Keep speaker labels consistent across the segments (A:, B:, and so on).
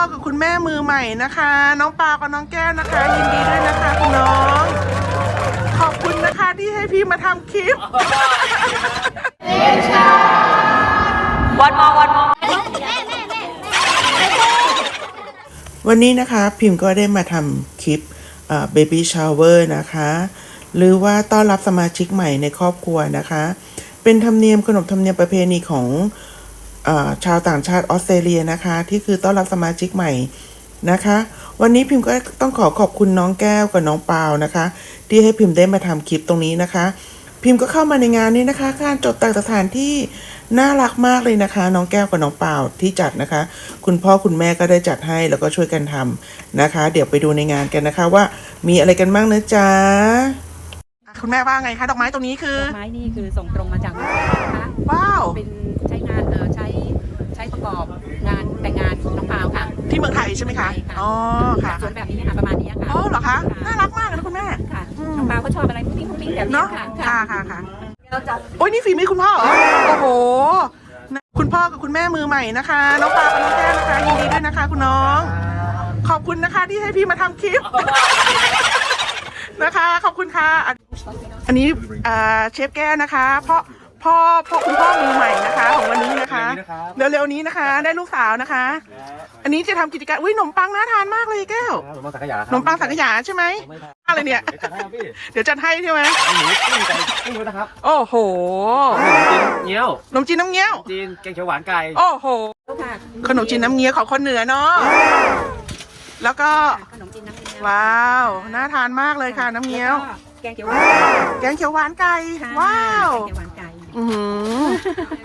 A: อกับคุณแม่มือใหม่นะคะ น้องปากับน้องแก้วนะคะ ยินดีด้วยนะคะคุณน้อง ขอบคุณนะคะที่ให้พี่มาทำคลิป
B: One more, one more.
A: วันนี้นะคะพิมพ์ก็ได้มาทำคลิปเบบี้ชาวเวอร์นะคะ หรือว่าต้อนรับสมาชิกใหม่ในครอบครัวนะคะ เป็นธรรมเนียมขนบธรรมเนียมประเพณีของเออ ชาวต่างชาติออสเตรเลียนะคะ ที่คือต้อนรับสมาชิกใหม่นะคะ วันนี้พิมพ์ก็ต้องขอขอบคุณน้องแก้วกับน้องปาวนะคะ ที่ให้พิมพ์ได้มาทำคลิปตรงนี้นะคะ พิมพ์ก็เข้ามาในงานนี้นะคะ การจดแต่งสถานที่น่ารักมากเลยนะคะ น้องแก้วกับน้องเปล่าที่จัดนะคะ คุณพ่อคุณแม่ก็ได้จัดให้แล้วก็ช่วยกันทำนะคะ เดี๋ยวไปดูในงานกันนะคะว่ามีอะไรกันบ้างนะจ๊ะคุณแม่ว่าไงคะดอกไม้ตรงนี้คือ
C: ดอกไม้นี่คือส่งตรงมาจากเมืองไทยนะคะ
A: ว้าว
C: เป็นใช้งานเอ่อใช้ใช้ประกอบงานแต่งงานของน้องปาวค่ะ
A: ที่เมืองไทยใช่ไหมคะ
C: ใช่ค่ะ
A: อ๋อ ค่ะ
C: สวนแบบนี้ค่ะประมาณนี้ค่ะ
A: อ๋อเหรอคะ น่ารักมากเลยนะคุณแม่
C: ค่ะ
A: อืม
C: น้องปาวเขาชอบอะไรพุ้งปิ้งพุ้งปิ้งแบบนี้
A: เนาะ
C: ค่ะ
A: ค่ะค่ะค่ะโอ้ยนี่ฝีมือคุณพ่อเหรอโอ้โห คุณพ่อกับคุณแม่มือใหม่นะคะ น้องปากับน้องแก้วนะคะยินดีด้วยนะคะ คุณน้อง ขอบคุณนะคะที่ให้พี่มาทำคลิปนะคะ ขอบคุณค่ะ อันอันนี้อ่าเชฟแก้วนะคะพ่อ พ่อพ่อคุณพ่อมือใหม่นะคะ ของวันนี้นะคะ เร็วๆนี้นะคะ ได้ลูกสาวนะคะ อันนี้จะทำกิจการอุ้ยขนมปังน่าทานมากเลยแก้ว
D: ขนมปังสังขยา
A: ขนมปังสังขยาใช่ไหมอะไรเนี่ย
D: เดี๋ยวจัดให้ครับพี่
A: เดี๋ยวจัดให้ใช่ไหม
D: หมูปิ้งไก่ปิ้งด้วยนะครับ
A: โอ้โห
D: ขนมจีนเงี้ยว
A: ขนมจีนน้ำเงี้ยว
D: จีนแกงเขียวหวานไก่
A: โอ้โห
C: ค่ะ
A: ขนมจีนน้ำเงี้ยวของคนเหนือเนาะ แล้วก็
C: ขนมจีนน้ำเงี้ยว
A: ว้าว น่าทานมากเลยค่ะน้ำเงี้ยว
C: แล้วก็แกงเขียวหวาน
A: แกงเขียวหวานไก่
C: ค่ะ
A: ว้าว
C: แกงเขียวหวานไก่
A: อือหือ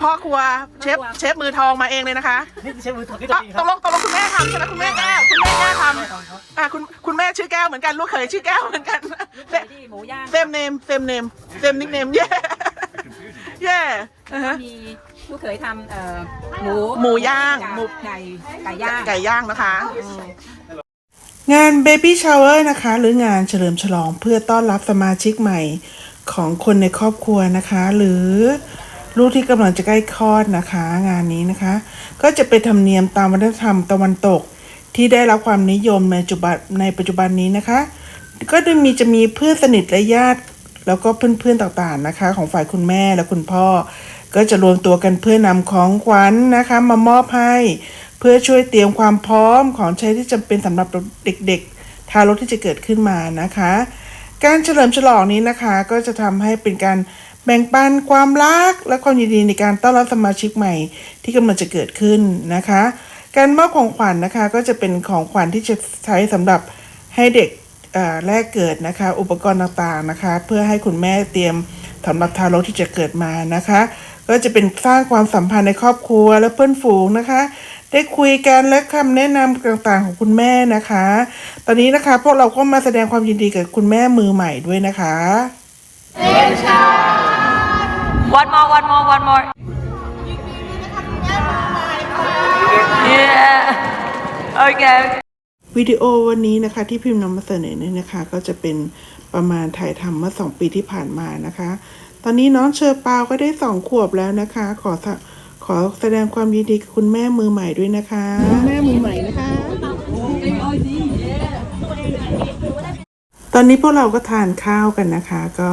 A: พ่อครัวเชฟ
C: พ่อครัว
A: เชฟมือทองมาเองเลยนะคะ
D: นี่ใช้มือถือที่
A: อะ
D: ดีค
A: ต
D: รับ
A: กลงตกลงคุณแม่ทำใช่ไหมคุณแม่แก้วคุณแม่แก้วทำอะคุณคุณแม่ชื่อแก้วเหมือนกันลูกเขยชื่อแก้วเหมือนกัน
C: ใส่ที่หมูย่าง
A: เซมเนมเซมเนมเซมนิกเนมเย่เย่อ่าฮะ
C: มีลูกเขยทำเอ่อหมู
A: หมูย่างหมู
C: ไก่ไก่ย่าง
A: ไก่ย่างนะคะ งาน Baby Shower นะคะ หรืองานเฉลิมฉลองเพื่อต้อนรับสมาชิกใหม่ ของคนในครอบครัวนะคะ หรือลูกที่กำลังจะใกล้คลอดนะคะ งานนี้นะคะ ก็จะเป็นธรรมเนียมตามวัฒนธรรมตะวันตก ที่ได้รับความนิยมในปัจจุบันในปัจจุบันนี้นะคะ ก็จะมีจะมีเพื่อนสนิทและญาติ แล้วก็เพื่อนๆต่างๆนะคะ ของฝ่ายคุณแม่และคุณพ่อ ก็จะรวมตัวกันเพื่อนำของขวัญนะคะ มามอบให้เพื่อช่วยเตรียมความพร้อมของใช้ที่จำเป็นสำหรับเด็กๆ ทารกที่จะเกิดขึ้นมานะคะ การเฉลิมฉลองนี้นะคะก็จะทำให้เป็นการแบ่งปันความรักและความยินดีในการต้อนรับสมาชิกใหม่ที่กำลังจะเกิดขึ้นนะคะ การมอบของขวัญนะคะก็จะเป็นของขวัญที่จะใช้สำหรับให้เด็กเอ่อแรกเกิดนะคะ อุปกรณ์ต่างๆนะคะ เพื่อให้คุณแม่เตรียมสำหรับทารกที่จะเกิดมานะคะ ก็จะเป็นสร้างความสัมพันธ์ในครอบครัวและเพื่อนฝูงนะคะได้คุยกันและคำแนะนำต่างๆของคุณแม่นะคะ ตอนนี้นะคะพวกเราก็มาแสดงความยินดีกับคุณแม่มือใหม่ด้วยนะคะ
B: One more, one more, one more. Yeah. Okay.
A: วิดีโอวันนี้นะคะที่พิมพ์นำมาเสนอเนี่ยนะคะ ก็จะเป็นประมาณถ่ายทำเมื่อสองปีที่ผ่านมานะคะ ตอนนี้น้องเชอร์ปาวก็ได้สองขวบแล้วนะคะ ขอสะ ขอแสดงความยินดีกับคุณแม่มือใหม่ด้วยนะคะ แม่มือใหม่นะคะ ตอนนี้พวกเราก็ทานข้าวกันนะคะ ก็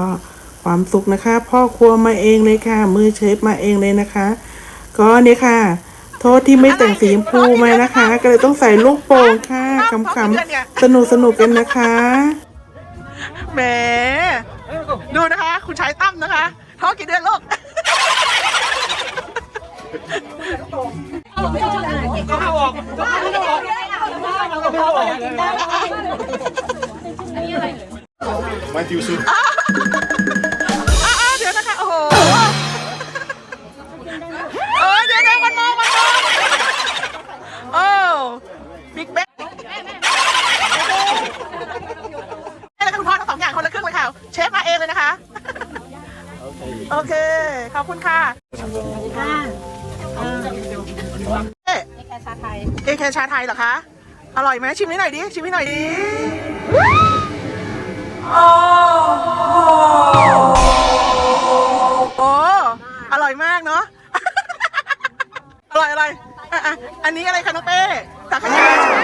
A: ความสุขนะคะ พ่อครัวมาเองเลยค่ะ มือเชฟมาเองเลยนะคะ ก็เนี่ยค่ะ โทษที่ไม่แต่งสีชมพูมานะคะ ก็เลยต้องใส่ลูกโป่งค่ะขำๆสนุกสนุกๆกันนะคะแหมดูนะคะ คุณชายตั้มนะคะท้องกี่เดือนลูก อ่าๆเดี๋ยวนะคะ โอ้โหเออเดี๋ยวเดี๋ยววันมองวันมองโอ้บิ๊กแบ๊กแล้วก็คุณพ่อทั้งสองอย่างคนละครึ่งเลยค่ะ เชฟมาเองเลยนะคะ โอเค ขอบคุณค่ะเค
C: ชาไทย
A: เหรอคะ อร่อยไหมชิมให้หน่อยดิ ชิมให้หน่อยดิโอ้โหอร่อยมากเนาะ อร่อยอร่อยอะอะอันนี้อะไรคะน้องเป้สังขยาใช่ไหม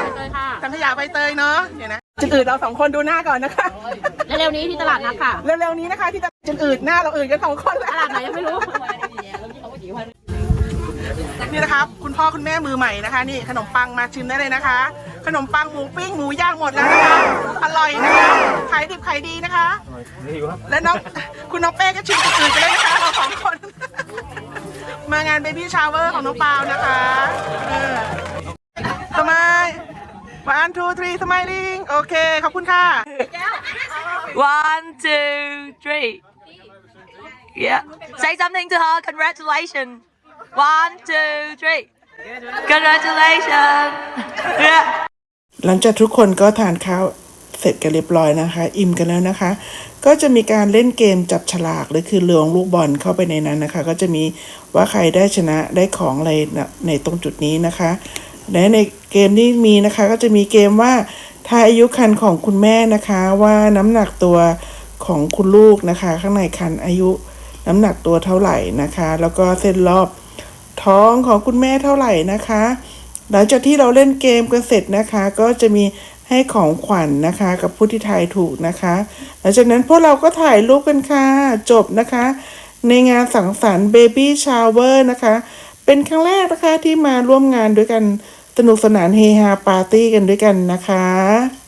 A: สังขยาใบเตยเนาะเดี๋ยวนะจุดอื่นเราสองคนดูหน้าก่อนนะคะ
C: เร็วๆนี้ที่ตลาดนัดค่ะ
A: เร็วๆนี้นะคะที่จะจุดอื่นหน้าเราอื่นกันสองคนแหละ
C: ตลาดไหนยังไม่รู้
A: นี่นะครับ คุณพ่อคุณแม่มือใหม่นะคะ นี่ขนมปังมาชิมได้เลยนะคะ ขนมปังหมูปิ้งหมูย่างหมดแล้วนะคะอร่อยนะคะขายดิบขายดีนะคะ
D: หิวครับ
A: และน้องคุณน้องเป้ก็ชิมจุดอื่นกันเลยนะคะเราสองคน มางานเบบี้ชาวเวอร์ของน้องปาวนะคะเออสมัย one two three smiling โอเค ขอบคุณค่ะ
B: One, two, three. Yeah. Say something to her. Congratulations. One, two, three. Congratulations.
A: หลังจากทุกคนก็ทานข้าวเสร็จกันเรียบร้อยนะคะ อิ่มกันแล้วนะคะ ก็จะมีการเล่นเกมจับฉลากหรือคือเลวงลูกบอลเข้าไปในนั้นนะคะ ก็จะมีว่าใครได้ชนะได้ของอะไรในตรงจุดนี้นะคะและในเกมนี้มีนะคะก็จะมีเกมว่าทายอายุคันของคุณแม่นะคะ ว่าน้ำหนักตัวของคุณลูกนะคะ ข้างในคันอายุน้ำหนักตัวเท่าไหร่นะคะ แล้วก็เส้นรอบ ท้องของคุณแม่เท่าไหร่นะคะ หลังจากที่เราเล่นเกมกันเสร็จนะคะ ก็จะมีให้ของขวัญนนะคะ กับผู้ที่ทายถูกนะคะ หลังจากนั้นพวกเราก็ถ่ายรูปกันค่ะ จบนะคะ ในงานสังสรรค์เบบี้ชาวเวอร์นะคะ เป็นครั้งแรกนะคะที่มาร่วมงานด้วยกันสนุกสนานเฮฮาปาร์ตี้กันด้วยกันนะคะ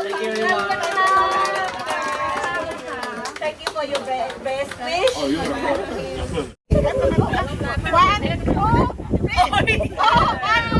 E: Thank you, for your best wish. Oh, you're my God.